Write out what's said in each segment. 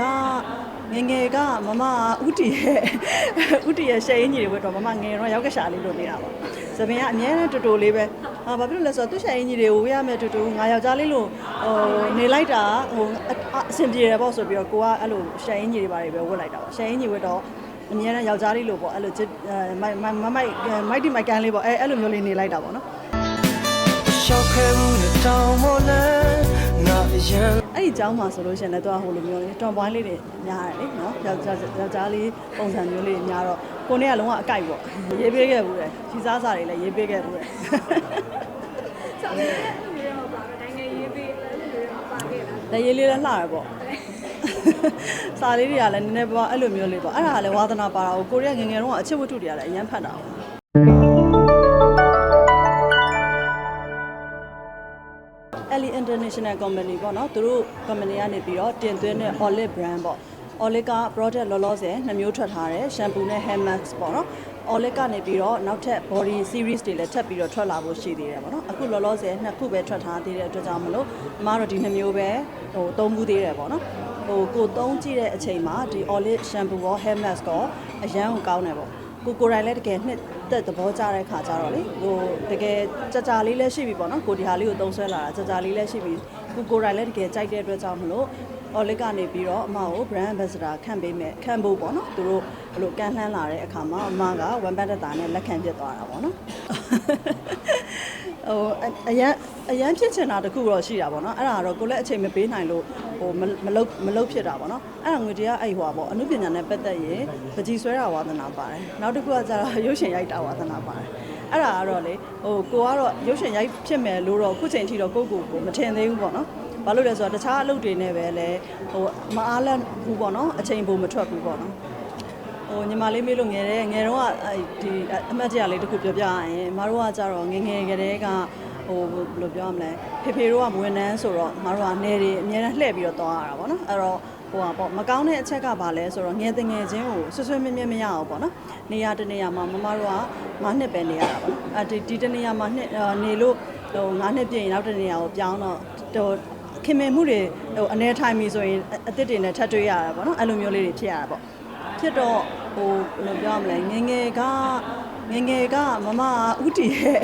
ကငယ်ငယ်ကမမဥတီရဲ့ဥတီရဲ့ရှယ်ရင်းကြီးတွေဝတ်တော့မမငယ်တော့ရောက်ကရှာလေးလို့နေတာပေါ့သပင်ကအများနဲ့တူတူလေးပဲဟာဘာဖြစ်လို့လဲဆိုတော့သူရှယ်ရင်းကြီးတွေကိုဝေးရမယ်တူတူငါယောက်ျားလေးလို့ဟိုနေလိုက်တာဟိုအအဆင်ပြေတယ်ပေါ့ဆိုပြီးတော့ကိုကအဲ့လိုရှယ်ရင်းကြီးတွေပါတယ်ပဲဝတ်လိုက်တာပေါ့ရှယ်ရင်းကြီးဝတ်တော့အများနဲ့ယောက်ျားလေးလို့ပေါ့အဲ့လိုချစ်အဲမိုက်မိုက်မိုက်မိုက်တီမိုက်ကန်လေးပေါ့အဲအဲ့လိုမျိုးလေးနေလိုက်တာပေါ့နော်ရှောက်ခဲမှုနဲ့တောင်းမလဲငါအရင် အဲ့ဒီအကြောင်းမှာဆိုလို့ရှိရင်လည်းသူကဟိုလိုမျိုးလေတွန်ပွိုင်းလေးတွေများတယ်လေနော်ယောက်ျားယောက်ျားလေးပုံစံမျိုးလေးများတော့ကိုနေကလုံးဝအကိုက်ပေါ့ရေးပေးခဲ့ဘူးတယ်ရီစားစာတွေလည်းရေးပေးခဲ့ဘူးတယ်ဆောင်းနေတဲ့လူတွေတော့ပါပဲနိုင်ငံရေးပေးတဲ့လူတွေတော့ပါခဲ့လားလည်းရေးလေးလည်းလှရပေါ့စာလေးတွေကလည်းနည်းနည်းပေါ့အဲ့လိုမျိုးလေးပေါ့အဲ့ဒါကလည်းဝါသနာပါတာကိုကိုရီးယားငငယ်တုန်းကအချစ်ဝတ္ထုတွေကလည်းအရန်ဖတ်တာပေါ့ Ellie International Company ပေါ့နော်သူတို့ company ကနေပြီးတော့တင်သွင်းတဲ့ Olive brand ပေါ့ Olive က product လောလောဆယ်နှစ်မျိုးထွက်ထားတယ် shampoo နဲ့ hair mask ပေါ့နော် Olive ကနေပြီးတော့နောက်ထပ် body series တွေလည်းထပ်ပြီးတော့ထွက်လာဖို့ရှိသေးတယ်ပေါ့နော်အခုလောလောဆယ်နှစ်ခုပဲထွက်ထားသေးတဲ့အတွက်ကြောင့်မလို့အမတို့ဒီနှစ်မျိုးပဲဟိုသုံးခုသေးတယ်ပေါ့နော်ဟိုကိုသုံးကြည့်တဲ့အချိန်မှာဒီ Olive shampoo ရော hair mask ရောအရန်ကိုကောင်းတယ်ပေါ့ကိုကိုယ်တိုင်လည်းတကယ်နှစ် သက်သဘောကျတဲ့ခါကြတော့လေဟိုတကယ်ကြကြလေးလည်းရှိပြီပေါ့နော်ကိုဒီဟာလေးကိုသုံးဆွဲလာတာကြကြလေးလည်းရှိပြီကိုကိုယ်တိုင်လည်းတကယ်ကြိုက်တဲ့အတွက်ကြောင့်မလို့အော်လစ်ကနေပြီးတော့အမကို brand ambassador ခန့်ပေးမယ်ခန့်ဖို့ပေါ့နော်သူတို့ဘလို့ကန်လှမ်းလာတဲ့အခါမှာအမကဝန်ပတ်သက်တာနဲ့လက်ခံပြစ်သွားတာပေါ့နော် ဟိုအအရန်အရန်ဖြစ်ချင်တာတခုတော့ရှိတာပေါ့နော်အဲ့ဒါကတော့ကိုလည်းအချိန်မပေးနိုင်လို့ဟိုမမလုတ်မလုတ်ဖြစ်တာပေါ့နော်အဲ့ဒါငွေတရားအဲ့ဟွာပေါ့အမှုပညာနဲ့ပတ်သက်ရင်ပကြီးဆွဲတာဝါသနာပါတယ်နောက်တစ်ခုကကျတော့ရုပ်ရှင်ရိုက်တာဝါသနာပါတယ်အဲ့ဒါကတော့လေဟိုကိုကတော့ရုပ်ရှင်ရိုက်ဖြစ်မယ်လို့တော့ခုချိန်ထိတော့ကိုယ့်ကိုယ်ကိုမထင်သေးဘူးပေါ့နော်ဘာလို့လဲဆိုတော့တခြားအလုပ်တွေနဲ့ပဲလဲဟိုမအားလန့်ဘူးပေါ့နော်အချိန်ပုံမထွက်ဘူးပေါ့နော် ဟိုညီမလေးမေးလို့ငယ်တယ်ငယ်တော့ကအဲ့ဒီအမှတ်တရလေးတစ်ခုပြောပြရရင်မတို့ကကြတော့ငယ်ငယ်ကလေးကဟိုဘယ်လိုပြောရမလဲဖေဖေတို့ကဝန်ထမ်းဆိုတော့မတို့ကနေတွေအများနဲ့လှည့်ပြီးတော့သွားရတာပေါ့နော်အဲ့တော့ဟိုပါပေါ့မကောင်းတဲ့အချက်ကဘာလဲဆိုတော့ငယ်တငယ်ချင်းကိုဆွဆွမြဲမြဲမရအောင်ပေါ့နော်နေရာတနေရာမှာမမတို့က၅နှစ်ပဲနေရတာပေါ့နော်အဲ့ဒီဒီတနေရာမှာနှစ်နေလို့ဟို၅နှစ်ပြည့်ရင်နောက်တနေရာကိုပြောင်းတော့ဟိုခင်မင်မှုတွေဟိုအနေထိုင်ပြီဆိုရင်အအစ်စ်တွေနဲ့ထပ်တွေ့ရတာပေါ့နော်အဲ့လိုမျိုးလေးတွေဖြစ်ရတာပေါ့ဖြစ်တော့ ဟိုဘယ်လိုပြောရမလဲငယ်ငယ်ကငယ်ငယ်ကမမဥတီရဲ့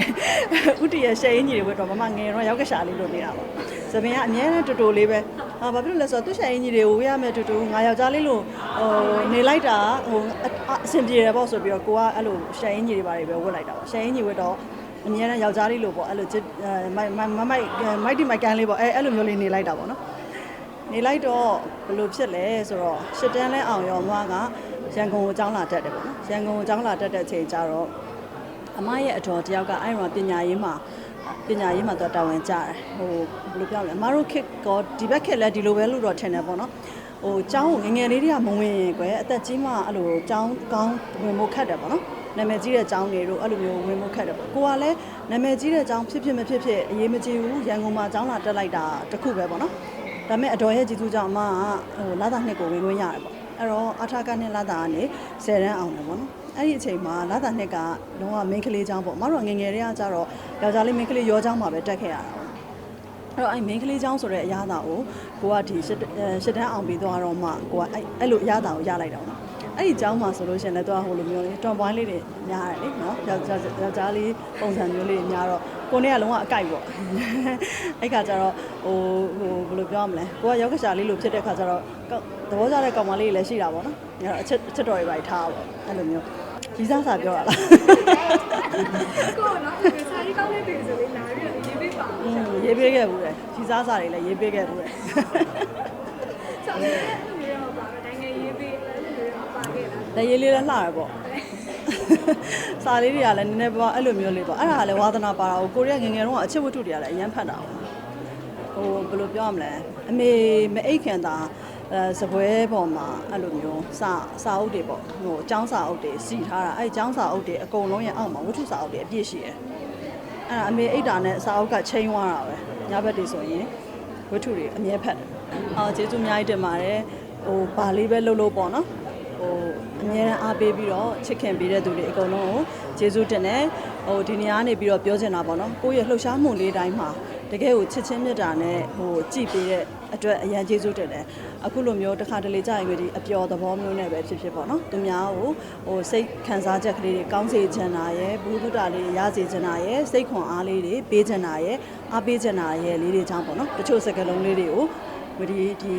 ဥတီရဲ့ရှယ်ရင်းကြီးတွေဝတ်တော့မမငယ်တော့ရောက်ကရှာလေးလို့နေတာပေါ့သပင်ကအများနဲ့တူတူလေးပဲဟာဘာဖြစ်လို့လဲဆိုတော့သူရှယ်ရင်းကြီးတွေကိုဝေးရမယ်တူတူငါယောက်ျားလေးလို့ဟိုနေလိုက်တာဟိုအအဆင်ပြေတယ်ပေါ့ဆိုပြီးတော့ကိုကအဲ့လိုရှယ်ရင်းကြီးတွေပါတယ်ပဲဝတ်လိုက်တာပေါ့ရှယ်ရင်းကြီးဝတ်တော့အများနဲ့ယောက်ျားလေးလို့ပေါ့အဲ့လိုချစ်အဲမိုက်မိုက်မိုက်မိုက်တီမိုက်ကန်လေးပေါ့အဲအဲ့လိုမျိုးလေးနေလိုက်တာပေါ့နော်နေလိုက်တော့ဘယ်လိုဖြစ်လဲဆိုတော့ရှစ်တန်းလဲအောင်ရောအမက ရန်ကုန်ကိုကျောင်းလာတက်တယ်ပေါ့နော်ရန်ကုန်ကိုကျောင်းလာတက်တဲ့အချိန်ကျတော့အမရဲ့အတော်တယောက်ကအဲ့တော့ပညာရေးမှာပညာရေးမှာတော့တာဝန်ကျတယ်ဟိုဘယ်လိုပြောလဲအမတို့ခစ်ကောဒီဘက်ခစ်လဲဒီလိုပဲလို့တော့ထင်တယ်ပေါ့နော်ဟိုကျောင်းကိုငယ်ငယ်လေးတွေကမဝင်ရင်ကွယ်အသက်ကြီးမှအဲ့လိုကျောင်းကောင်းဝင်ဖို့ခက်တယ်ပေါ့နော်နာမည်ကြီးတဲ့ကျောင်းတွေတို့အဲ့လိုမျိုးဝင်ဖို့ခက်တယ်ပေါ့ကိုကလည်းနာမည်ကြီးတဲ့ကျောင်းဖြစ်ဖြစ်မဖြစ်ဖြစ်အရေးမကြီးဘူးရန်ကုန်မှာကျောင်းလာတက်လိုက်တာတခုပဲပေါ့နော်ဒါပေမဲ့အတော်ရဲ့ကြည်သူကြောင့်အမကဟိုလာတာနှစ်ကိုဝင်ခွင့်ရတယ်ပေါ့ အဲ့တော့အထာကနဲ့လာတာကနေ10ရန်အောင်တယ်ပေါ့နော်အဲ့ဒီအချိန်မှာလာတာနှစ်ကလုံးဝ main ကလေးချောင်းပေါ့အမတို့ကငယ်ငယ်တည်းကကြတော့ယောက်ျားလေး main ကလေးရောချောင်းမှာပဲတက်ခဲ့ရတာပေါ့အဲ့တော့အဲ့ main ကလေးချောင်းဆိုတဲ့အရာတာကိုကိုကဒီရှစ်အဲရှစ်တန်းအောင်ပြီးသွားတော့မှကိုကအဲ့အဲ့လိုအရာတာကိုရလိုက်တော့နော် အဲ့ဒီအကြောင်းမှာဆိုလို့ရှိရင်လည်းသူကဟိုလိုမျိုးလေတွန်ပွိုင်းလေးတွေများတယ်လေနော်ယောက်ျားယောက်ျားလေးပုံစံမျိုးလေးတွေများတော့ကိုနဲ့ကလုံးဝအကြိုက်ပေါ့အဲ့ခါကျတော့ဟိုဟိုဘယ်လိုပြောရမလဲကိုကယောက်ျားလေးလိုဖြစ်တဲ့ခါကျတော့သဘောကျတဲ့ကောင်မလေးတွေလည်းရှိတာပေါ့နော်အဲ့တော့အချက်အချက်တော်တွေပါထားပေါ့အဲ့လိုမျိုးကြီးစားစာပြောရလားကိုနော်စာရေးကောင်းတဲ့သူဆိုလေလာပြီးရေးပေးပါရေးပေးခဲ့ဘူးလေကြီးစားစာတွေလည်းရေးပေးခဲ့ဘူးလေ လားလက်ရေးလေးလည်းလှရပေါ့စာလေးတွေကလည်းနည်းနည်းပါးအဲ့လိုမျိုးလေးပေါ့အဲ့ဒါကလည်းဝါသနာပါတာကိုကိုရီးယားငယ်ငယ်တုန်းကအချစ်ဝတ္ထုတွေကလည်းအရန်ဖတ်တာပေါ့ဟိုဘယ်လိုပြောရမလဲအမေမအိတ်ခင်တာအဲစပွဲပေါ်မှာအဲ့လိုမျိုးစာစာအုပ်တွေပေါ့ဟိုအကျောင်းစာအုပ်တွေစီထားတာအဲ့အကျောင်းစာအုပ်တွေအကုန်လုံးရဲ့အောက်မှာဝတ္ထုစာအုပ်တွေအပြည့်ရှိတယ်အဲ့ဒါအမေအိတ်တာနဲ့စာအုပ်ကချိန်သွားတာပဲညဘက်တွေဆိုရင်ဝတ္ထုတွေအမြဲဖတ်တယ်အော်ကျေးဇူးအများကြီးတင်ပါတယ်ဟိုဘာလေးပဲလုပ်လို့ပေါ့နော် ဟိုအများအားအားပေးပြီးတော့ချစ်ခင်ပေးတဲ့သူတွေအကုန်လုံးကိုကျေးဇူးတင်တယ်ဟိုဒီနေရာကနေပြီးတော့ပြောချင်တာပေါ့နော်ကိုယ့်ရဲ့လှုပ်ရှားမှုလေးတိုင်းမှာတကယ်ကိုချစ်ချင်းမြတ်တာနဲ့ဟိုကြည်ပေးတဲ့အတွက်အရန်ကျေးဇူးတင်တယ်အခုလိုမျိုးတစ်ခါတလေကြာရင်ဒီအပျော်သဘောမျိုးနဲ့ပဲဖြစ်ဖြစ်ပေါ့နော်သူများကိုဟိုစိတ်ခံစားချက်ကလေးတွေကောင်းစေချင်တာရယ်ဘူးတုတာလေးတွေရစေချင်တာရယ်စိတ်ခွန်အားလေးတွေပေးချင်တာရယ်အားပေးချင်တာရယ်လေးတွေကြောင့်ပေါ့နော်တချို့စကားလုံးလေးတွေကိုဒီဒီ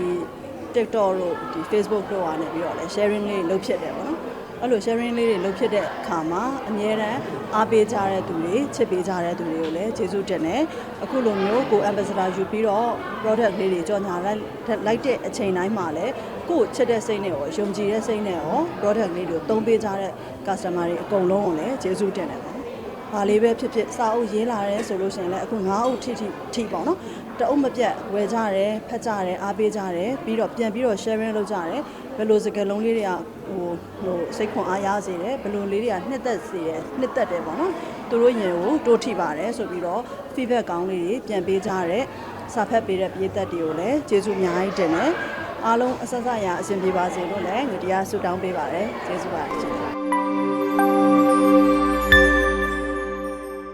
TikTok တို့ဒီ Facebook တို့ဟာနေပြီးတော့လဲ sharing လေးလုပ်ဖြစ်တယ်ပေါ့နော်အဲ့လို sharing လေးတွေလုပ်ဖြစ်တဲ့အခါမှာအများတန်းအားပေးကြတဲ့သူတွေချစ်ပေးကြတဲ့သူတွေကိုလည်းကျေးဇူးတင်တယ်အခုလိုမျိုးကို ambassador ယူပြီးတော့ product လေးတွေကြော်ညာလိုက်လိုက်တဲ့အချိန်တိုင်းမှာလည်းကိုယ်ချစ်တဲ့စိတ်နဲ့ရောယုံကြည်တဲ့စိတ်နဲ့ရော product လေးတွေကိုသုံးပေးကြတဲ့ customer တွေအကုန်လုံးကိုလည်းကျေးဇူးတင်တယ်ပေါ့နော် ဘာလေးပဲဖြစ်ဖြစ်စာအုပ်ရေးလာတယ်ဆိုလို့ရှိရင်လည်းအခု9အုပ်ထိထိထိပေါ့နော်တအုပ်မပြတ်ဝယ်ကြတယ်ဖတ်ကြတယ်အားပေးကြတယ်ပြီးတော့ပြန်ပြီးတော့ sharing လုပ်ကြတယ်ဘယ်လိုစကားလုံးလေးတွေကဟိုဟိုစိတ်ခွန်အားရစေတယ်ဘယ်လိုလေးတွေကနှစ်သက်စေတယ်နှစ်သက်တယ်ပေါ့နော်သူတို့ရင်ကိုတိုးထိပါတယ်ဆိုပြီးတော့ feedback ကောင်းလေးတွေပြန်ပေးကြတယ်စာဖတ်ပေးတဲ့ပြည်သက်တွေကိုလည်းကျေးဇူးအများကြီးတင်တယ်အားလုံးအဆက်ဆက်ရအဆင်ပြေပါစေလို့လည်းငွေတရားဆုတောင်းပေးပါတယ်ကျေးဇူးပါရှင်